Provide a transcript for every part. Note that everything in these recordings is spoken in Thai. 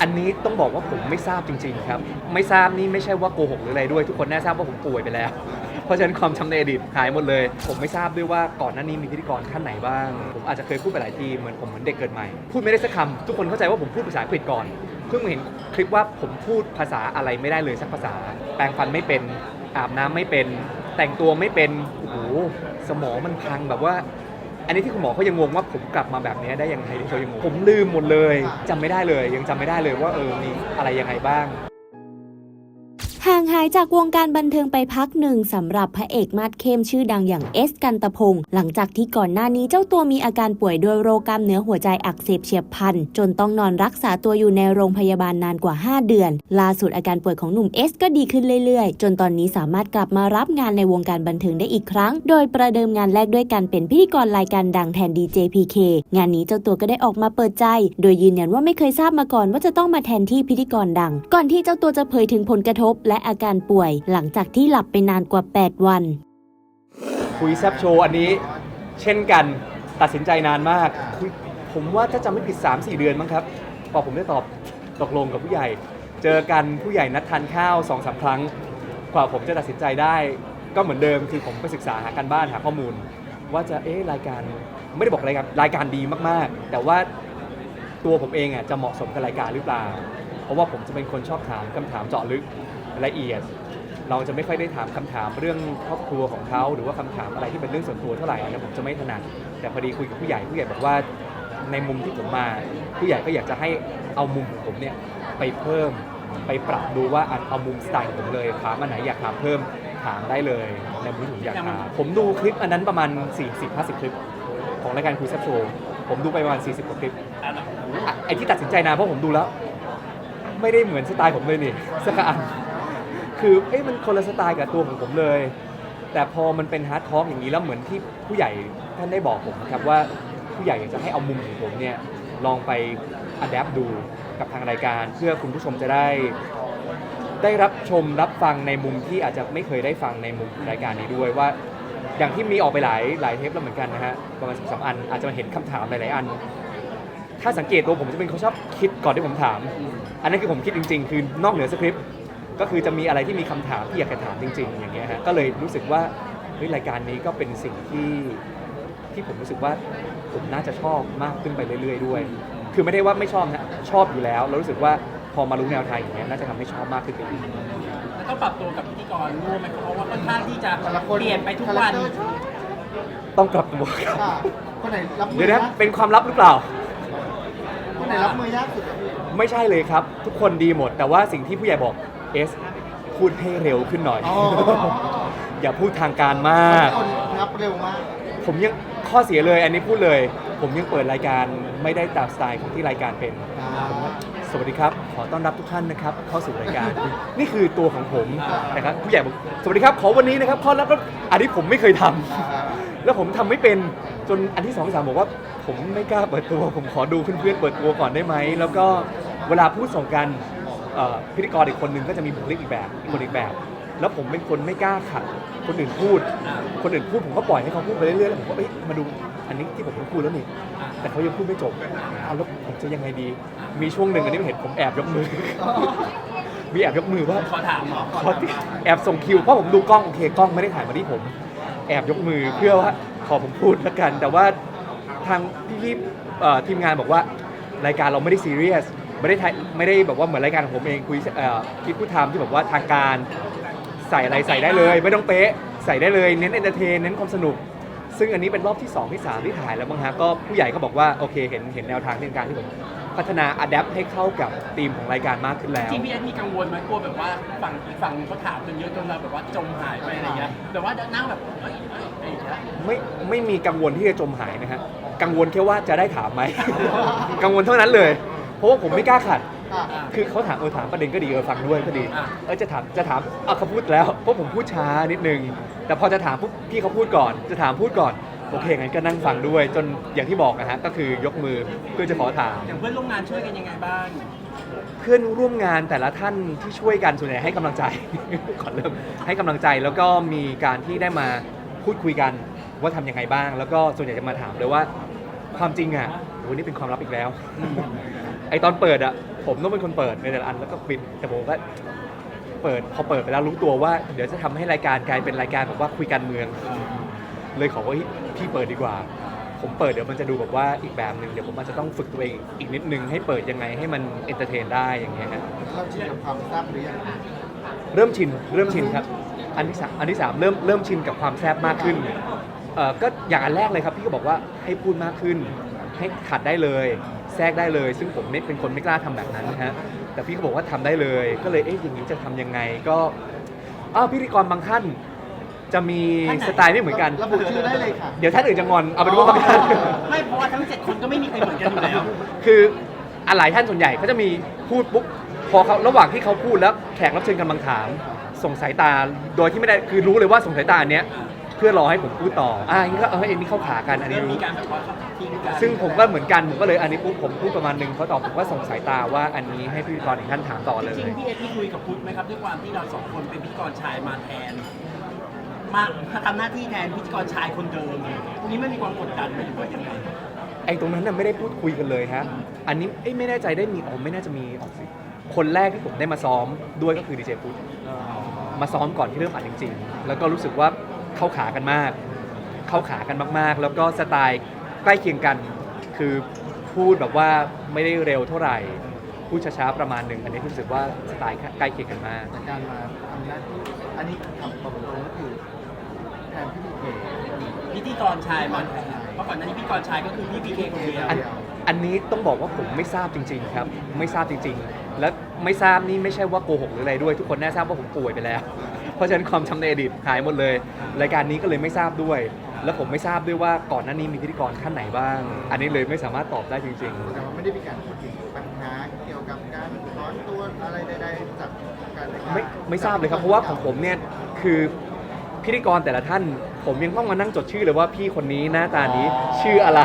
อันนี้ต้องบอกว่าผมไม่ทราบจริง ๆ ครับ ไม่ทราบนี่ไม่ใช่ว่าโกหกหรืออะไรด้วย ทุกคนแน่ทราบว่าผมป่วยไปแล้ว เพราะฉะนั้นความจำในอดีตหายหมดเลย ผมไม่ทราบด้วยว่าก่อนหน้านี้มีพิธีกรท่านไหนบ้าง ผมอาจจะเคยพูดไปหลายทีเหมือนผมเหมือนเด็กเกิดใหม่ พูดไม่ได้สักคำทุกคนเข้าใจว่าผมพูดภาษาอังกฤษก่อน เพิ่งมาเห็นคลิปว่าผมพูดภาษาอะไรไม่ได้เลยสักภาษา แปรงฟันไม่เป็น อาบน้ำไม่เป็น แต่งตัวไม่เป็น โอ้โห สมองมันพังแบบว่า อันนี้ที่คุณหมอเขายังงงว่าผมกลับมาแบบนี้ได้ยังไงที่เขายังงงผมลืมหมดเลยจำไม่ได้เลย ยังจำไม่ได้เลยว่าเออมีอะไรยังไงบ้าง ห่างหายจากวงการบันเทิงไปพักหนึ่งสำหรับพระเอกมาดเข้มชื่อดังอย่างเอสกันตะพงศ์หลังจากที่ก่อนหน้านี้เจ้าตัวมีอาการป่วยด้วยโรคกล้ามเนื้อหัวใจอักเสบเฉียบพลัน จนต้องนอนรักษาตัวอยู่ในโรงพยาบาลนานกว่า 5 เดือน ล่าสุดอาการป่วยของหนุ่มเอสก็ดีขึ้นเรื่อยๆ จนตอนนี้สามารถกลับมารับงานในวงการบันเทิงได้อีกครั้ง โดยประเดิมงานแรกด้วยการเป็นพิธีกรรายการดังแทนดีเจพีเคงานนี้เจ้าตัวก็ได้ออกมาเปิดใจ โดยยืนยันว่าไม่เคยทราบมาก่อนว่าจะต้องมาแทนที่พิธีกรดัง ก่อนที่เจ้าตัวจะเผยถึงผลกระทบและอาการป่วยหลังจากที่หลับไปนานกว่า 8 วัน คุยแซบโชว์อันนี้ เช่นกันตัดสินใจนานมากคือผมว่าถ้าจำไม่ผิด 3-4 เดือนมั้งครับพอผมได้ตอบตกลงกับผู้ใหญ่ เจอกันผู้ใหญ่นัดทานข้าว2อสาครั้ง กว่าผมจะตัดสินใจได้ ก็เหมือนเดิมคือผมไปศึกษาหาการบ้านหาข้อมูล ว่าจะเอ๊ะรายการไม่ได้บอกรายการรายการดีมากๆ แต่ว่าตัวผมเองอะจะเหมาะสมกับรายการหรือเปล่า เพราะว่าผมจะเป็นคนชอบถามคำถามเจาะลึก ละเอียด เราจะไม่ค่อยได้ถามคำถามเรื่องครอบครัวของเขาหรือว่าคำถามอะไรที่เป็นเรื่องส่วนตัวเท่าไหร่อันนี้ผมจะไม่ถนัดแต่พอดีคุยกับผู้ใหญ่ผู้ใหญ่บอกว่าในมุมที่ผมมาผู้ใหญ่ก็อยากจะให้เอามุมของผมเนี่ยไปเพิ่มไปปรับดูว่าอันเอามุมสไตล์ของผมเลยถามอันไหนอยากถามเพิ่มถามได้เลยในมุมที่ผมอยากถามผมดูคลิปอันนั้นประมาณ 40-50 คลิป ของรายการคุยแซ่บโชว์ผมดูไปประมาณ 40กว่าคลิปอะไอ้ที่ตัดสินใจนานเพราะผมดูแล้ว ไม่ได้เหมือนสไตล์ผมเลยนี่สักอัน คือเอ้ยมันคนละสไตล์กับตัวของผมเลย แต่พอมันเป็นฮาร์ดทอล์กอย่างนี้แล้วเหมือนที่ผู้ใหญ่ท่านได้บอกผมนะครับว่าผู้ใหญ่อยากจะให้เอามุมของผมเนี่ยลองไปอัดแอปดูกับทางรายการ เพื่อคุณผู้ชมจะได้ ได้รับชมรับฟังในมุมที่อาจจะไม่เคยได้ฟังในมุมรายการนี้ด้วยว่า อย่างที่มีออกไปหลายหลายเทปแล้วเหมือนกันนะฮะประมาณสองสามอันอาจจะมาเห็นคำถามหลาย ๆ อัน ถ้าสังเกตตัวผมจะเป็นคนชอบคิดก่อนที่ผมถาม อันนั้นคือผมคิดจริง ๆ คือนอกเหนือสคริปต์ ก็คือจะมีอะไรที่มีคำถามที่อยากจะถามจริง ๆ อย่างเงี้ยฮะก็เลยรู้สึกว่าเฮ้ยรายการนี้ก็เป็นสิ่งที่ที่ผมรู้สึกว่าผมน่าจะชอบมากขึ้นไปเรื่อย ๆ ด้วย คือไม่ได้ว่าไม่ชอบนะชอบอยู่แล้วแล้วรู้สึกว่าพอมารู้แนวทางอย่างเงี้ยน่าจะทำให้ชอบมากขึ้นไปอีก แล้วต้องปรับตัวกับพิธีกรร่วมไหมเพราะว่าค่อนข้างที่จะแต่ละคนเปลี่ยนไปทุกวันคาแรคเตอร์ต้องปรับตัวครับอะคนไหนรับมืเดี๋ยวอนะยากเป็นความลับหรือเปล่า คนไหนรับมือยากสุดอะพี่ไม่ใช่เลยครับ ทุกคนดีหมด แต่ว่าสิ่งที่ผู้ใหญ่บอก เอสพูดให้เร็วขึ้นหน่อย อ๋อ อย่าพูดทางการมากคนรับเร็วมาก ผมยังข้อเสียเลย อันนี้พูดเลย ผมยังเปิดรายการไม่ได้ตามสไตล์ของที่รายการเป็นอ่าผมว่าสวัสดีครับ ขอต้อนรับทุกท่านนะครับ เข้าสู่รายการ นี่คือตัวของผมนะครับผู้ใหญ่บอกสวัสดีครับ ขอวันนี้นะครับขอรับอันนี้ผมไม่เคยทำอ่าแล้วผมทำไม่เป็นจนอันที่สองสามบอกว่า ผมไม่กล้าเปิดตัว ผมขอดูเพื่อนๆเปิดตัวก่อนได้ไหม แล้วก็เวลาพูดส่งกัน เอ่อพิธีกรอีกคนนึงก็จะมีบุคลิกอีกแบบอีกคนอีกแบบ แล้วผมเป็นคนไม่กล้าขัด คนอื่นพูด คนอื่นพูดผมก็ปล่อยให้เขาพูดไปเรื่อยๆแล้วผมก็เอ้ยมาดูอันนี้ที่ผมพูดแล้วนี่ แต่เขายังพูดไม่จบเอาแล้วผมจะยังไงดี มีช่วงหนึ่งอันนี้เห็นผมแอบยกมือ มีแอบยกมือว่า ขอถามเหรอขอแอบส่งคิวเพราะผมดูกล้องโอเคกล้องไม่ได้ถ่ายมาที่ผม แอบยกมือเพื่อว่าขอผมพูดแล้วกัน แต่ว่าทางพี่ๆเอ่อทีมงานบอกว่ารายการเราไม่ได้ซีเรียส ไม่ได้ถ่ายไม่ได้แบบว่าเหมือนรายการของผมเองคุยเอ่อคิดพูดทำที่แบบว่าทางการใส่อะไรใส่ได้เลย ไม่ต้องเป๊ะใส่ได้เลยเน้นเอนเตอร์เทนเน้นความสนุก ซึ่งอันนี้เป็นรอบที่ 2 ที่ 3 ที่ถ่ายแล้วมั้งฮะก็ผู้ใหญ่ก็บอกว่าโอเคเห็นเห็นแนวทางในการที่ผมพัฒนาอัดแอปให้เข้ากับธีมของรายการมากขึ้นแล้ว จริงพี่เอสมีกังวลไหมกลัวแบบว่าฝั่งอีกฝั่งเขาถามจนเยอะจนเราแบบว่าจมหายไปอะไรเงี้ยแต่ว่านั่งแบบเอ้ยเอ้ยเอ้ยอะไรอย่างเงี้ยไม่ไม่มีกังวลที่จะจมหายนะฮะกังวลแค่ว่าจะได้ถามไหม กังวลเท่านั้นเลย เพราะว่าผมไม่กล้าขัดอะคือเขาถามเออถามประเด็นก็ดีเออฟังด้วยก็ดีอะเออจะถามจะถามอะเขาพูดแล้วเพราะผมพูดช้านิดนึง แต่พอจะถามปุ๊บพี่เขาพูดก่อน จะถามพูดก่อนโอเคงั้นก็นั่งฟังด้วย จนอย่างที่บอกนะฮะก็คือยกมือเพื่อจะขอถาม อย่างเพื่อนร่วมงานช่วยกันยังไงบ้าง เพื่อนร่วมงานแต่ละท่านที่ช่วยกันส่วนใหญ่ให้กำลังใจก่อนเริ่มให้กำลังใจแล้วก็มีการที่ได้มาพูดคุยกันว่าทำยังไงบ้าง แล้วก็ส่วนใหญ่จะมาถามเลยว่าความจริงอะโอ้ยนี่เป็นความลับอีกแล้ว ไอตอนเปิดอะผมต้องเป็นคนเปิดในแต่ละอันแล้วก็ปิดแต่ผมก็เปิดพอเปิดไปแล้วรู้ตัวว่า เดี๋ยวจะทำให้รายการกลายเป็นรายการแบบว่าคุยการเมือง เลยขอว่าเฮ้ยพี่เปิดดีกว่า ผมเปิดเดี๋ยวมันจะดูแบบว่าอีกแบบหนึ่งเดี๋ยวผมอาจจะต้องฝึกตัวเองอีกนิดนึงให้เปิดยังไงให้มันเอนเตอร์เทนได้อย่างเงี้ยฮะเราชินกับความทราบหรือยังเริ่มชินเริ่มชินครับ อันที่สามอันที่สามเริ่มเริ่มชินกับความแซบมากขึ้นเอ่อก็อย่างอันแรกเลยครับพี่ก็บอกว่าให้พูดมากขึ้น ให้ขัดได้เลย แทรกได้เลย ซึ่งผมไม่เป็นคนไม่กล้าทำแบบนั้นนะฮะแต่พี่ก็บอกว่าทำได้เลย ก็เลยเอ๊ะอย่างนี้จะทำยังไงก็อ้าวพิธีกรบางท่านจะมีสไตล์ไม่เหมือนกันระบุชื่อได้เลยค่ะเดี๋ยวท่านอื่นจะงอนเอาเป็นว่าบางท่านไม่เพราะว่าทั้งเจ็ดคนก็ไม่มีใครเหมือนกันอยู่แล้วคืออะหลายท่านส่วนใหญ่เขาจะมีพูดปุ๊บพอเขาระหว่างที่เขาพูดแล้วแขกรับเชิญกำลังถามส่งสายตาโดยที่ไม่ได้คือรู้เลยว่าส่งสายตาอันเนี้ย เพื่อรอให้ผมพูดต่ออ่าอย่างนี้ก็เออเอ็นนี่เข้าขากันอันนี้เริ่มมีรู้การแบบว่าทิ้งกันซึ่งผมก็เหมือนกัน ผมก็เลยอันนี้ปุ๊บผมพูดประมาณหนึงเขาตอบผมก็ส่งสายตาว่าอันนี้ให้พิธีกรอีกท่านถามต่อเลยจริงๆพี่เอ็ดที่คุยกับพุทธไหมครับด้วยความที่เราสองคนเป็นพิธีกรชายมาแทน มาทำหน้าที่แทนพิธีกรชายคนเดิมตรงนี้ไม่มีความกดดันไหมหรือว่ายังไงไอ้ตรงนั้นน่ะไม่ได้พูดคุยกันเลยฮะ อันนี้เอ้ยไม่แน่ใจได้มีอ๋อไม่น่าจะมีออกสิคนแรกที่ผมได้มาซ้อมด้วยก็คือดีเจพุทธมาซ้อมก่อนที่เริ่มอัดจริง ๆ แล้วก็รู้สึกว่า เข้าขากันมาก เข้าขากันมากๆ แล้วก็สไตล์ใกล้เคียงกัน คือพูดแบบว่าไม่ได้เร็วเท่าไหร่ พูดช้าๆประมาณหนึ่งอันนี้รู้สึกว่าสไตล์ใกล้เคียงกันมากแต่การมาทำหน้าที่อันนี้ทำตรงๆก็คือแทนพี่ดีเกพิธีกรชายมาแทนเพราะก่อนหน้านี้พิธีกรชายก็คือพี่พีเคคนเดียวอันอันนี้ต้องบอกว่าผมไม่ทราบจริง ๆ ครับ ไม่ทราบจริง ๆ และไม่ทราบนี่ไม่ใช่ว่าโกหกหรืออะไรด้วย ทุกคนแน่ทราบว่าผมป่วยไปแล้ว เพราะฉะนั้นความจำในอดีตหายหมดเลย รายการนี้ก็เลยไม่ทราบด้วย แล้วผมไม่ทราบด้วยว่าก่อนหน้านี้มีพิธีกรท่านไหนบ้าง อันนี้เลยไม่สามารถตอบได้จริงแต่ว่าไม่ได้มีการพูดถึงปัญหาเกี่ยวกับการถอนตัวอะไรใดๆจากการรายๆการไม่ไม่ทราบเลยครับ เพราะว่าของผมเนี่ยคือพิธีกรแต่ละท่าน ผมยังต้องมานั่งจดชื่อเลยว่าพี่คนนี้หน้าตานี้ชื่ออะไร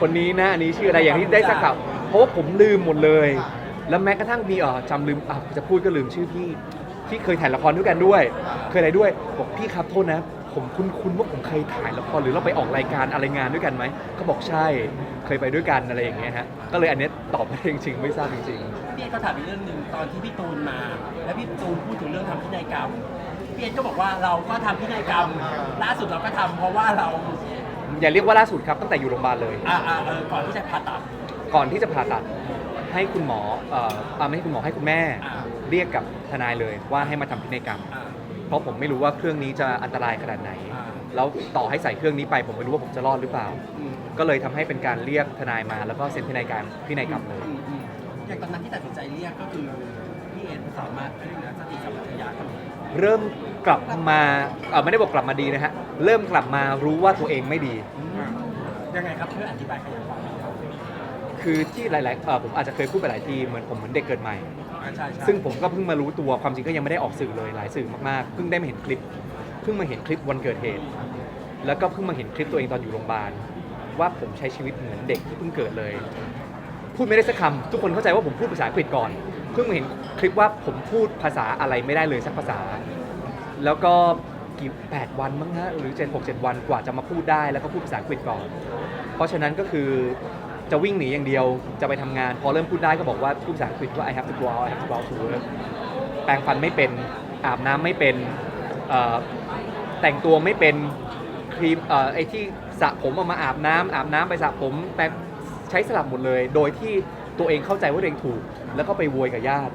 คนนี้หน้าอันนี้ชื่ออะไรอย่างที่ได้สักกับเพราะว่าผมลืมหมดเลย แล้วแม้กระทั่งมีเออจำลืมอะจะพูดก็ลืมชื่อพี่ ที่เคยถ่ายละครด้วยกันด้วย เคยอะไรด้วยบอกพี่ครับโทษนะ ผมคุ้นคุ้นๆว่าผมเคยถ่ายละครหรือเราไปออกรายการอะไรงานด้วยกันไหมเขาบอกใช่เคยไปด้วยกันอะไรอย่างเงี้ยฮะก็เลยอันเนี้ยตอบไม่ได้จริงๆไม่ทราบจริง พี่เอ็ดก็ถามอีกเรื่องหนึ่งตอนที่พี่ตูนมา แล้วพี่ตูนพูดถึงเรื่องทำพินัยกรรมพี่เอ็ดก็บอกว่าเราก็ทำพินัยกรรมล่าสุดเราก็ทำเพราะว่าเราๆ อย่าเรียกว่าล่าสุดครับตั้งแต่อยู่โรงพยาบาลเลย อ่าอ่าเออก่อนที่จะผ่าตัด ก่อนที่จะผ่าตัดให้คุณหมอเอ่ออ่าไม่ให้คุณหมอให้คุณแม่ อ่า เรียกกับทนายเลยว่าให้มาทำพินัยกรรม อ่า เพราะผมไม่รู้ว่าเครื่องนี้จะอันตรายขนาดไหน อ่า แล้วต่อให้ใส่เครื่องนี้ไป ผมไม่รู้ว่าผมจะรอดหรือเปล่า อืมก็เลยทำให้เป็นการเรียกทนายมาแล้วก็เซ็นพินัยกรรมพินัยกรรมเลย อืมอืมอย่างตอนนั้นที่ตัดสินใจเรียกก็คือพี่เอ็ดสามารถเรียกนะสติสัมปชัญญะก็มีเริ่มกลับมาเอ่อไม่ได้บอกกลับมาดีนะฮะ เริ่มกลับมารู้ว่าตัวเองไม่ดี ยังไงครับเพื่ออธิบายขยายความ คือที่หลายๆเอ่อผมอาจจะเคยพูดไปหลายทีเหมือนผมเหมือนเด็กเกิดใหม่ อ่าใช่ใช่ซึ่งผมก็เพิ่งมารู้ตัวความจริงก็ยังไม่ได้ออกสื่อเลยหลายสื่อมากๆ เพิ่งได้มาเห็นคลิป เพิ่งมาเห็นคลิปวันเกิดเหตุ แล้วก็เพิ่งมาเห็นคลิปตัวเองตอนอยู่โรงพยาบาลว่าผมใช้ชีวิตเหมือนเด็กที่เพิ่งเกิดเลย พูดไม่ได้สักคำทุกคนเข้าใจว่าผมพูดภาษาอังกฤษก่อน เพิ่งมาเห็นคลิปว่าผมพูดภาษาอะไรไม่ได้เลยสักภาษา แล้วก็กี่แปดวันมั้งฮะหรือเจ็ดหกเจ็ดวันกว่าจะมาพูดได้แล้วก็พูดภาษาอังกฤษก่อน เพราะฉะนั้นก็คือ จะวิ่งหนีอย่างเดียวจะไปทำงาน พอเริ่มพูดได้ก็บอกว่าพูดภาษาอังกฤษว่า I have to go out I have to go out to work แปรงฟันไม่เป็นอาบน้ำไม่เป็นเอ่อแต่งตัวไม่เป็นครีมเอ่อไอที่สระผมเอามาอาบน้ำอาบน้ำไปสระผมแปรงใช้สลับหมดเลย โดยที่ตัวเองเข้าใจว่าตัวเองถูก แล้วก็ไปโวยกับญาติ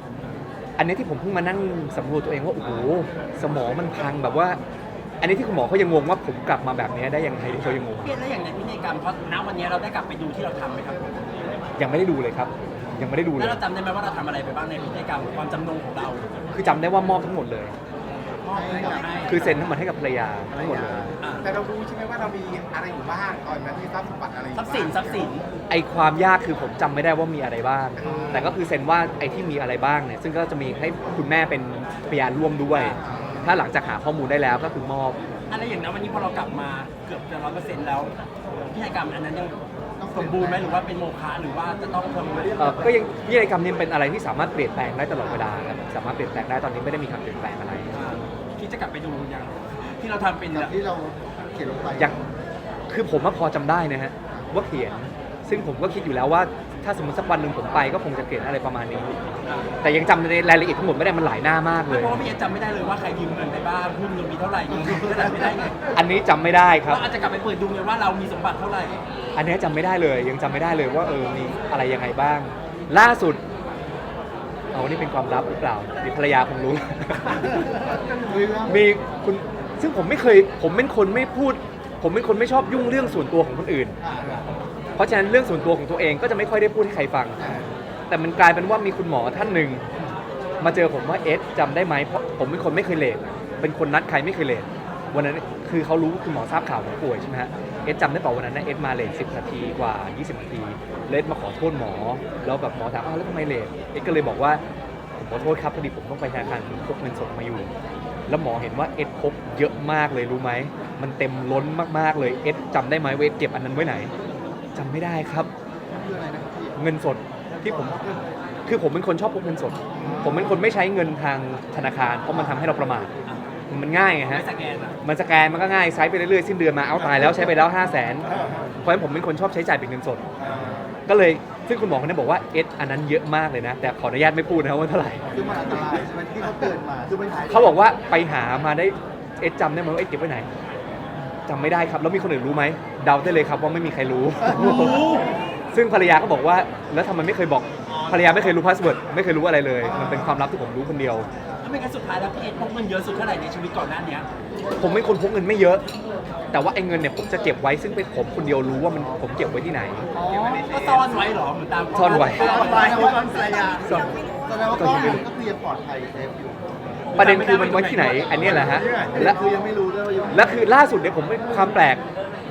อันนี้ที่ผมเพิ่งมานั่งสำรวจตัวเองว่าโอ้โหสมองมันพังแบบว่า อันนี้ที่คุณหมอเขายังงงว่าผมกลับมาแบบนี้ได้ยังไงที่เขายังงงพี่เอ็ดแล้วอย่างในพินัยกรรมเพราะณวันนี้เราได้กลับไปดูที่เราทำไหมครับยังไม่ได้ดูเลยครับ ยังไม่ได้ดูเลแล้วย เราจำได้ไหมว่าเราทำอะไรไปบ้างในพินัยกรรมความจำนงของเราคือจำได้ว่ามอบทั้งหมดเลย มอบให้กับให้คือเซ็นทั้งหมดให้กับภรรยาทั้งหมดเลยอ่าแต่เรารู้ใช่ไหมว่าเรามีอะไรอยู่บ้างตอนนั้นที่ทรัพย์สมบัติอะไรอยู่ทรัพย์สินทรัพย์สินไอความยากคือผมจำไม่ได้ว่ามีอะไรบ้าง แต่ก็คือเซ็นว่าไอที่มีอะไรบ้างเนี่ย ซึ่งก็จะมีให้คุณแม่เป็นพยานร่วมด้วย ถ้าหลังจากหาข้อมูลได้แล้วก็คือมอบ อะไรอย่างนั้นวันนี้พอเรากลับมาเกือบจะร้อยเปอร์เซ็นต์แล้วพินัยกรรมอันนั้นยังสมบูรณ์ไหมหรือว่าเป็นโมฆะหรือว่าจะต้องทำอะไรเอ่อก็ยังพินัยกรรมเนี่ยเป็นอะไรที่สามารถเปลี่ยนแปลงได้ตลอดเวลาครับสามารถเปลี่ยนแปลงได้ตอนนี้ไม่ได้มีการเปลี่ยนแปลงอะไรคิดจะกลับไปดูยังที่เราทำเป็นจากที่เราเขียนลงไปอย่างคือผมว่าพอจำได้นะฮะว่าเขียน ซึ่งผมก็คิดอยู่แล้วว่า ถ้าสมมติสักวันหนึ่งผมไปก็คงจะเขียนอะไรประมาณนี้ แต่ยังจำในรายละเอียดทั้งหมดไม่ได้มันหลายหน้ามากเพเลยราะว่าพี่เอจำไม่ได้เลยว่าใครยืมเงินไปบ้างหุ้นเรามีเท่าไหร่ยืมเท่าไหร่ไม่ได้ไงอันนี้จำไม่ได้ครับ เราอาจจะกลับไปเปิดดูเลยว่าเรามีสมบัติเท่าไหร่อันนี้จำไม่ได้เลย ยังจำไม่ได้เลยว่าเออมีอะไรยังไงบ้าง ล่าสุดเอานี่เป็นความลับหรือเปล่ามีภรรยาคงรู้คุยเรื่องมีคุณซึ่งผมไม่เคย ผมเป็นคนไม่พูด ผมเป็นคนไม่ชอบยุ่งเรื่องส่วนตัวของคนอื่นอ่า เพราะฉะนั้นเรื่องส่วนตัวของตัวเองก็จะไม่ค่อยได้พูดให้ใครฟัง แต่มันกลายเป็นว่ามีคุณหมอท่านหนึ่งมาเจอผมว่าเอสจำได้ไหมเพราะผมเป็นคนไม่เคยเลทเป็นคนนัดใครไม่เคยเลทวันนั้นคือเขารู้คุณหมอทราบข่าวผมป่วยใช่ไหมฮะเอสจำได้เปล่าวันนั้นนะเอสมาเลทสิบนาทีกว่า 20 นาทีเลสมาขอโทษหมอ แล้วแบบหมอถามอ้าวแล้วทำไมเลทเอสก็เลยบอกว่าผมขอโทษครับพอดีผมต้องไปธนาคารผมพกเงินสดมาอยู่ แล้วหมอเห็นว่าเอสพกเยอะมากเลยรู้ไหมมันเต็มล้นมากๆเลยเอสจำได้ไหมเอสเก็บอันนั้นไว้ไหน จำไม่ได้ครับ คืออะไรนะครับพี่เงินสดที่ผมคือผมเป็นคนชอบพกเงินสด ผมเป็นคนไม่ใช้เงินทางธนาคาร เพราะมันทำให้เราประมาทมันง่ายไงไม่ฮะ สแกนอะมันสแกนมันก็ง่ายใช้ไปเรื่อยๆสิ้นเดือนมาเอาตายแล้วใช้ไปแล้ว 5 0 0 0 0นเพราะฉะนั้นผมเป็นคนชอบใช้จ่ายเป็นเงินสด ก็เลยซึ่งคุณหมอคนนั้นบอกว่าเอสอันนั้นเยอะมากเลยนะ แต่ขออนุญาตไม่พูดนะครับว่าเท่าไหร่ คือมันอันตรายใช่ไหมที่เขาเตือนมาคือมันหายเขาบอกว่าไปหามาได้เอสจำได้ไหมว่าเอสเก็บไว้ไหนจำไม่ได้ครับ แล้วมีคนอื่นรู้ไหม เดาได้เลยครับว่าไม่มีใครรู้ ซึ่งภรรยาก็บอกว่า แล้วทำไมไม่เคยบอกภรรยาไม่เคยรู้พาสเวิร์ดไม่เคยรู้อะไรเลย มันเป็นความลับที่ผมรู้คนเดียว ถ้าไม่งั้นสุดท้ายแล้วพี่เอพกเงินเยอะสุดเท่าไหร่ในชีวิตก่อนหน้าเนี้ยผมเป็นคนพกเงินไม่เยอะ แต่ว่าไอ้เงินเนี่ยผมจะเก็บไว้ซึ่งเป็นผมคนเดียวรู้ว่ามันผมเก็บไว้ที่ไหน ก็ซ่อนไว้เหรอเหมือนตามซ่อนไว้ซ่อนไว้ซ่อนภรรยาส่วนแสดงว่าก้อนมันก็คือยังปลอดภัยเซฟอยู่ประเด็นคือมันไว้ที่ไหน อันเนี้ยแหละฮะ และและคือยังไม่รู้ด้วยว่าอยู่และคือล่าสุดเนี่ยผมเป็นความแปลก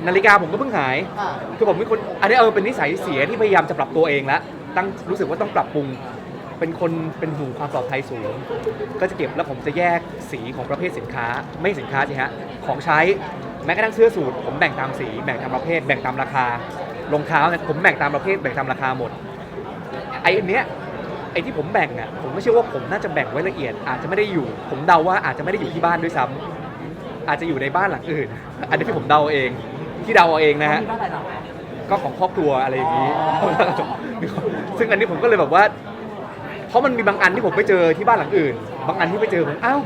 นาฬิกาผมก็เพิ่งหาย อ่า คือผมเป็นคนอันนี้เออเป็นนิสัยเสียที่พยายามจะปรับตัวเองแล้วตั้งรู้สึกว่าต้องปรับปรุง เป็นคนเป็นห่วงความปลอดภัยสูง ก็จะเก็บแล้วผมจะแยกสีของประเภทสินค้า ไม่สินค้าสิฮะของใช้แม้กระทั่งเสื้อสูทผมแบ่งตามสีแบ่งตามประเภท แบ่งตามราคารองเท้าเนี่ยผมแบ่งตามประเภทแบ่งตามราคาหมดไอ้อันเนี้ยไอ้ที่ผมแบ่งอะผมไม่เชื่อว่าผมน่าจะแบ่งไว้ละเอียด อาจจะไม่ได้อยู่ ผมเดาว่าอาจจะไม่ได้อยู่ที่บ้านด้วยซ้ำอาจจะอยู่ในบ้านหลังอื่น อันนี้ที่ผมเดาเอง ที่เดาเอาเองนะฮะ มีบ้านอะไรหรอก็ของครอบครัวอะไรอย่างนี้ ซึ่งอันนี้ผมก็เลยแบบว่า เพราะมันมีบางอันที่ผมไปเจอที่บ้านหลังอื่น บางอันที่ไปเจอผมอ้าว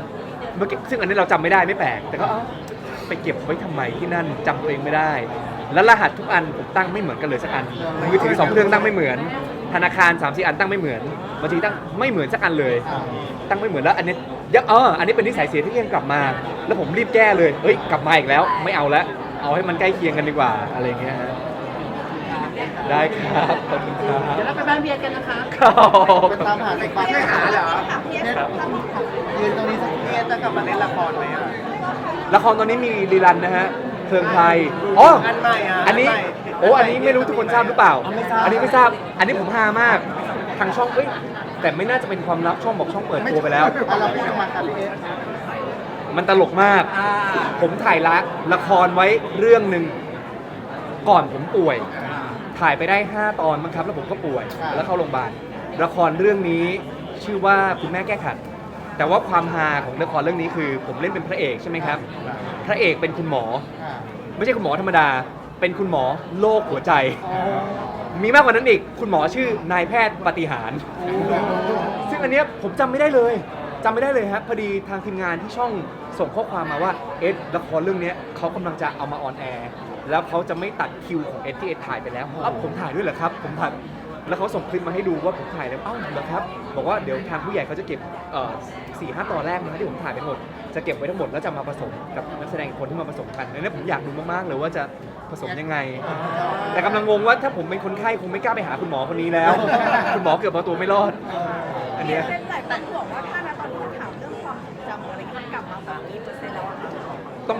เมื่อกี้ซึ่งอันนี้เราจำไม่ได้ไม่แปลก แต่ก็เอ้าไปเก็บไว้ทำไมที่นั่นจำตัวเองไม่ได้ แล้วรหัสทุกอันผมตั้งไม่เหมือนกันเลยสักอัน มือถือสองเครื่องตั้งไม่เหมือน ธนาคาร3ามสี่อันตั้งไม่เหมือนบางทีตั้งไม่เหมือนสักอันเลยอ่าตั้งไม่เหมือนแล้วอันนี้ยังเอออันนี้เป็นนิสัยเสียที่ยังกลับมา แล้วผมรีบแก้เลย เฮ้ย กลับมาอีกแล้ว ไม่เอาแล้ว เอาให้มันใกล้เคียงกันดีกว่าอะไรอย่างเงี้ยฮะได้ครับขอบคุณครับเดี๋ยวเราไปบ้านเบียร์กันนะคะครับเป็นตามหาในบ้านไม่หาเหรอยืนตรงนี้สักเมตรจะกลับมาเล่นละครไหมอะละครตอนนี้มีรีรันนะฮะเพลิงไทยอ๋ออันใหม่อะอันนี้อันใหม่โอ้อันนี้ไม่รู้ทุกคนทราบหรือเปล่าอ๋อไม่ทราบอันนี้ไม่ทราบ อันนี้ผมฮามากทางช่องเอ้ยแต่ไม่น่าจะเป็นความลับช่องบอกช่องเปิดตัวไปแล้วอะเราพี่จะมาครับพี่เอส มันตลกมาก อ่า ผมถ่ายละละครไว้เรื่องหนึ่งก่อนผมป่วย ถ่ายไปได้ 5 ตอนมั้งครับ แล้วผมก็ป่วยแล้วเข้าโรงพยาบาลละครเรื่องนี้ชื่อว่าคุณแม่แก้ขัด แต่ว่าความฮาของละครเรื่องนี้คือ ผมเล่นเป็นพระเอกใช่ไหมครับ พระเอกเป็นคุณหมอ อ่าไม่ใช่คุณหมอธรรมดา เป็นคุณหมอโรคหัวใจ อ๋อมีมากกว่านั้นอีก คุณหมอชื่อนายแพทย์ปฏิหาร ซึ่งอันเนี้ยผมจำไม่ได้เลย จำไม่ได้เลยครับพอดีทางทีมงานที่ช่องส่งข้อความมาว่าเอสละครเรื่องเนี้ยเขากำลังจะเอามาออนแอร์แล้วเขาจะไม่ตัดคิวของเอสที่เอสถ่ายไปแล้วอ้าวผมถ่ายด้วยเหรอครับ ผมถ่ายแล้วเขาส่งคลิปมาให้ดูว่าผมถ่ายแล้วเอ้าเหรอครับบอกว่าเดี๋ยวทางผู้ใหญ่เขาจะเก็บเอ่อสี่ห้าตอนแรกนะที่ผมถ่ายไปหมดจะเก็บไว้ทั้งหมดแล้วจะมาผสมกับนักแสดงอีกคนที่มาผสมกันอันนี้ผมอยากดูมากๆเลยว่าจะผสมยังไง แต่กำลังงงว่าถ้าผมเป็นคนไข้คงไม่กล้าไปหาคุณหมอคนนี้แล้ว คุณหมอเกือบเอาตัวไม่รอด อันเนี้ย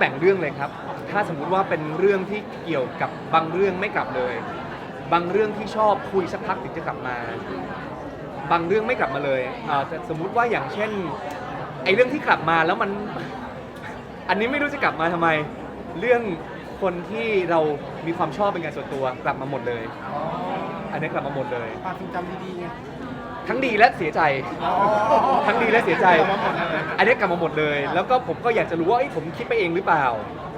แบ่งเรื่องเลยครับ ถ้าสมมุติว่าเป็นเรื่องที่เกี่ยวกับบางเรื่องไม่กลับเลย บางเรื่องที่ชอบคุยสักพักถึงจะกลับมา บางเรื่องไม่กลับมาเลยอ่าแต่สมมุติว่าอย่างเช่น ไอ้เรื่องที่กลับมาแล้วมัน อันนี้ไม่รู้จะกลับมาทำไม เรื่องคนที่เรามีความชอบเป็นการส่วนตัวกลับมาหมดเลย อันนี้กลับมาหมดเลย ความทรงจำดีๆไงถ้า ทั้งดีและเสียใจ ทั้งดีและเสียใจ อันนี้กลับมาหมดเลย แล้วก็ผมก็อยากจะรู้ว่าเอ้ยผมคิดไปเองหรือเปล่า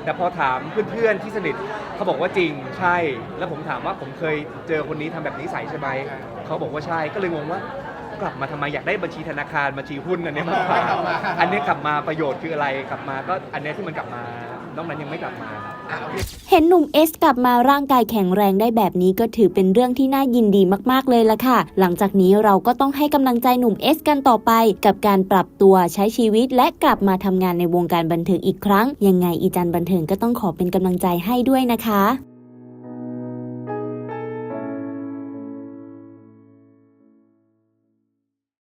แต่พอถามเพื่อนๆที่สนิทเขาบอกว่าจริงใช่ แล้วผมถามว่าผมเคยเจอคนนี้ทำแบบนี้ใส่ใช่ไหมเขาบอกว่าใช่ก็เลยงงว่ากลับมาทำไมอยากได้บัญชีธนาคารบัญชีหุ้นอันเนี้ยมากกว่าอันเนี้ยกลับมาประโยชน์คืออะไรกลับมาก็อันเนี้ยที่มันกลับมานอกนั้นยังไม่กลับมาครับ เห็นหนุ่มเอสกลับมาร่างกายแข็งแรงได้แบบนี้ก็ถือเป็นเรื่องที่น่ายินดีมากๆเลยละค่ะ หลังจากนี้เราก็ต้องให้กำลังใจหนุ่มเอสกันต่อไป กับการปรับตัวใช้ชีวิตและกลับมาทำงานในวงการบันเทิงอีกครั้ง ยังไงอีจันบันเทิงก็ต้องขอเป็นกำลังใจให้ด้วยนะคะ